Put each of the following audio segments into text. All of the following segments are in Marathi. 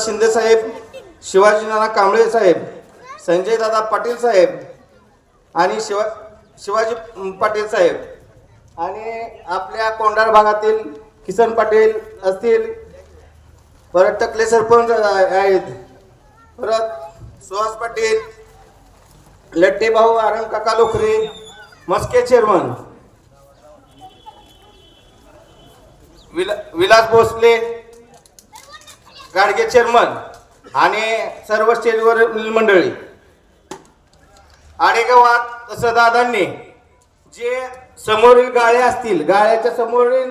शिंदे साहेब शिवाजीनाना कांबळे साहेब संजय दादा पाटील साहेब आणि शिवा शिवाजी पाटील साहेब. आणि आपल्या कोंडार भागातील किसन पाटील असतील. परत टकले सरपंच आहेत. परत सुहास पाटील लट्टे भाऊ आरण काका लोखरे मस्के चेअरमन. विला विलास भोसले गाडगे चेअरमन आणि सर्व स्टेजवर मंडळी. आडेगावात तसं दादांनी जे समोरील गाळे असतील गाळ्याच्या समोरील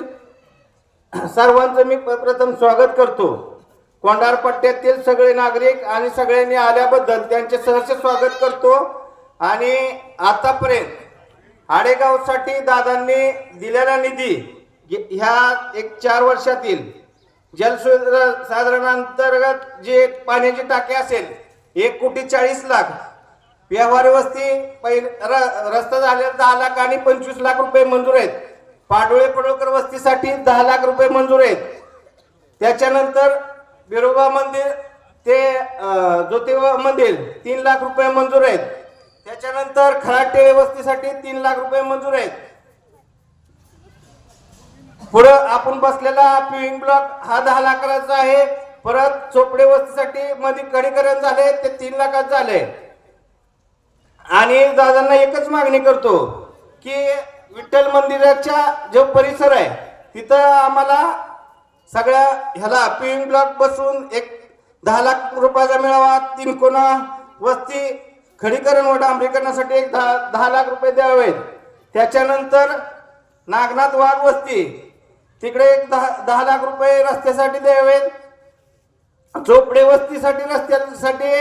सर्वांचं मी प्रथम स्वागत करतो. कोंडारपट्ट्यातील सगळे नागरिक आणि सगळ्यांनी आल्याबद्दल त्यांचे सहर्ष स्वागत करतो. आणि आतापर्यंत आडेगावसाठी दादांनी दिलेला निधी ह्या एक चार वर्षातील जलसाधारण अंतर्गत जे पाण्याची टाकी असेल एक कोटी चाळीस लाख. व्यवहारी वस्ती पहिले र- रस्ता झालेला दहा लाख आणि पंचवीस लाख रुपये मंजूर आहेत. पाडोळे पडोळकर वस्तीसाठी दहा लाख रुपये मंजूर आहेत. त्याच्यानंतर बिरोबा मंदिर ते ज्योतिबा मंदिर तीन लाख रुपये मंजूर आहेत. त्याच्यानंतर खराटे वस्तीसाठी तीन लाख रुपये मंजूर आहेत. पुढं आपण बसलेला पिविंग ब्लॉक हा दहा लाखाचा आहे. परत चोपडे वस्तीसाठी मध्ये कडीकरण झाले ते तीन लाखात झाले आणि दादांना एकच मागणी करतो की विठ्ठल मंदिराच्या जो परिसर आहे तिथं आम्हाला सगळ्या ह्याला पिविंग ब्लॉक बसून एक दहा लाख रुपयाचा मिळावा तीन कोणा वस्ती खडीकरण व डांबरीकरणासाठी एक दहा दहा लाख रुपये द्यावेत. त्याच्यानंतर नागनाथ वाघ वस्ती तिकडे एक दहा दहा लाख रुपये रस्त्यासाठी द्यावेत. झोपडे वस्तीसाठी रस्त्यासाठी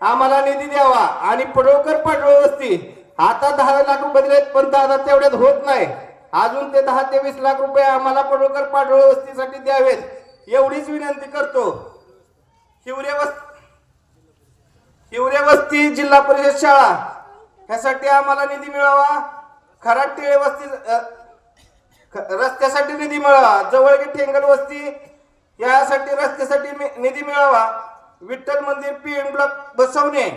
आम्हाला निधी द्यावा. आणि पडोळकर पाडोळ वस्ती आता दहा लाख रुपये दिलेत पण दादा तेवढ्यात होत नाही. अजून ते दहा ते वीस लाख रुपये आम्हाला पडोळकर पाडोळ वस्तीसाठी द्यावेत. एवढीच विनंती करतो. हिवरे वस्ती हिवरे वस्ती जिल्हा परिषद शाळा ह्यासाठी आम्हाला निधी मिळावा. खराट टिळे वस्ती रस्त्यासाठी निधी मिळावा. जवळगी ठेंगल वस्ती यासाठी रस्त्यासाठी निधी मिळावा. विठ्ठल मंदिर पी एम ब्लॉक बसवणे.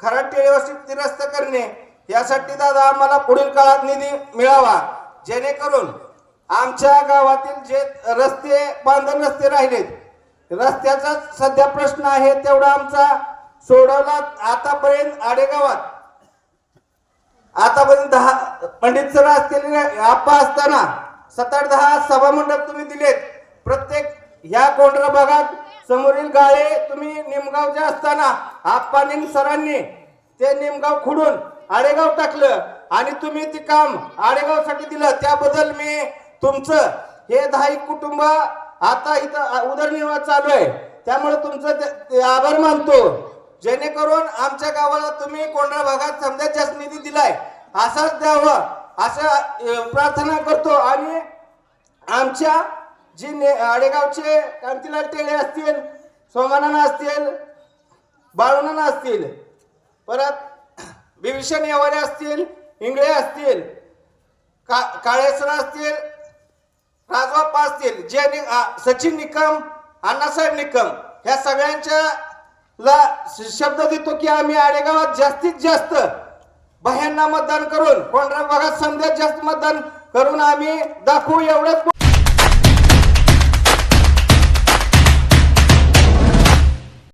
खराट टिळे वस्ती रस्ता करणे. यासाठी दादा आम्हाला पुढील काळात निधी मिळावा. जेणेकरून आमच्या गावातील जे रस्ते बांधण रस्ते राहिलेत रस्त्याचा सध्या प्रश्न आहे तेवढा आमचा सोडवला आतापर्यंत आडेगावात. आतापर्यंत दहा पंडित सर असलेले आप्पा असताना सात आठ दहा सभा मंडप तुम्ही दिलेत. प्रत्येक ह्या कोंढरा भागात समोरील गाळे तुम्ही निमगावच्या असताना आप्पानी सरांनी ते निमगाव खुडून आडेगाव टाकलं आणि तुम्ही ते काम आडेगावसाठी दिलं. त्याबद्दल मी तुमचं हे दहा एक कुटुंब आता इथं उदरनिर्वाह चालू आहे. त्यामुळे तुमचं ते- ते आभार मानतो. जेणेकरून आमच्या गावाला तुम्ही कोंढरा भागात समजा जास्त निधी दिलाय. असाच द्यावा असं प्रार्थना करतो. आणि आमच्या जे ने आडेगावचे कांतीलाल टेळे असतील सोमानाना असतील बाळूनाना असतील परत बिभीषण येवारे असतील इंगळे असतील का काळेसर असतील राजबाप्पा असतील जे नि- सचिन निकम अण्णासाहेब निकम ह्या सगळ्यांच्या ला शब्द देतो की आम्ही आडेगावात जास्तीत जास्त बाह्यांना मतदान करून कोंढरा भागात समजा जास्त मतदान करून आम्ही दाखवू एवढंच.